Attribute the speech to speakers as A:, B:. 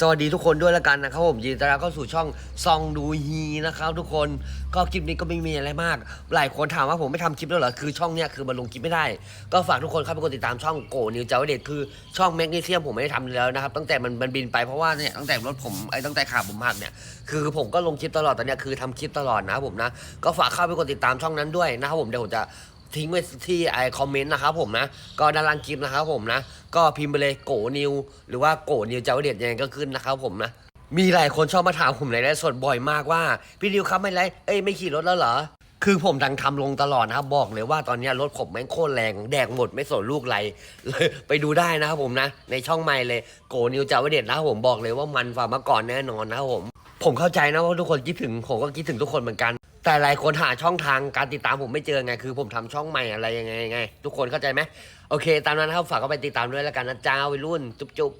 A: สวัสดีทุกคนด้วยแล้วกันนะครับผมยินดีต้อนรับเข้าสู่ช่องซองดูฮีนะครับทุกคนก็คลิปนี้ก็ไม่มีอะไรมาก หลายคนถามว่าผมไม่ทำคลิปแล้วเหรอคือช่องเนี้ยคือมันลงคลิปไม่ได้ ก็ฝากทุกคนเข้าไปกดติดตามช่องโกนิวเจ้าเด็ดคือช่องแมกนีเซียมผมไม่ได้ทำแล้วนะครับตั้งแต่มันมันบินไปเพราะว่าเนี่ยตั้งแต่รถผมไอ้ตั้งแต่ขาผมหักเนี่ยคือผมก็ลงคลิปตลอดตอนเนี้ยคือทำคลิปตลอดนะครับผมนะก็ฝากเข้าไปกดติดตามช่องนั้นด้วยนะครับผมเดี๋ยวผมจะ ทิ้งไว้ที่ไอคอมเมนต์นะครับผมนะ ก็ด้านล่างคลิปนะครับผมนะ ก็พิมพ์ไปเลยโกนิว หรือว่าโกนิวเจ้าเด็ดยังไงก็ขึ้นนะครับผมนะมีหลายคนชอบมาถามผมในไลฟ์สดบ่อยมากว่า พี่นิวครับไม่ไรเอ้ยไม่ขี่รถแล้วเหรอคือผมดังทำลงตลอดนะครับบอกเลยว่าตอนนี้รถผมแม่งโคตรแรงแดกหมดไม่สนลูกไรเลยไปดูได้นะครับผมนะ ในช่องใหม่เลยโกนิวเจ้าเด็ดนะครับผมบอกเลยว่ามันฝ่ามื่อก่อนแน่นอนนะครับผม ผมเข้าใจนะว่าทุกคนคิดถึงผมก็คิดถึงทุกคนเหมือนกัน แต่หลายคนหาช่องทางการติดตามผมไม่เจอไง คือผมทำช่องใหม่อะไรยังไงไง ทุกคนเข้าใจไหมโอเค ตามนั้นนะครับฝากเข้าไปติดตามด้วยแล้วกันนะจ้าวัยรุ่น จุ๊บจุ๊บ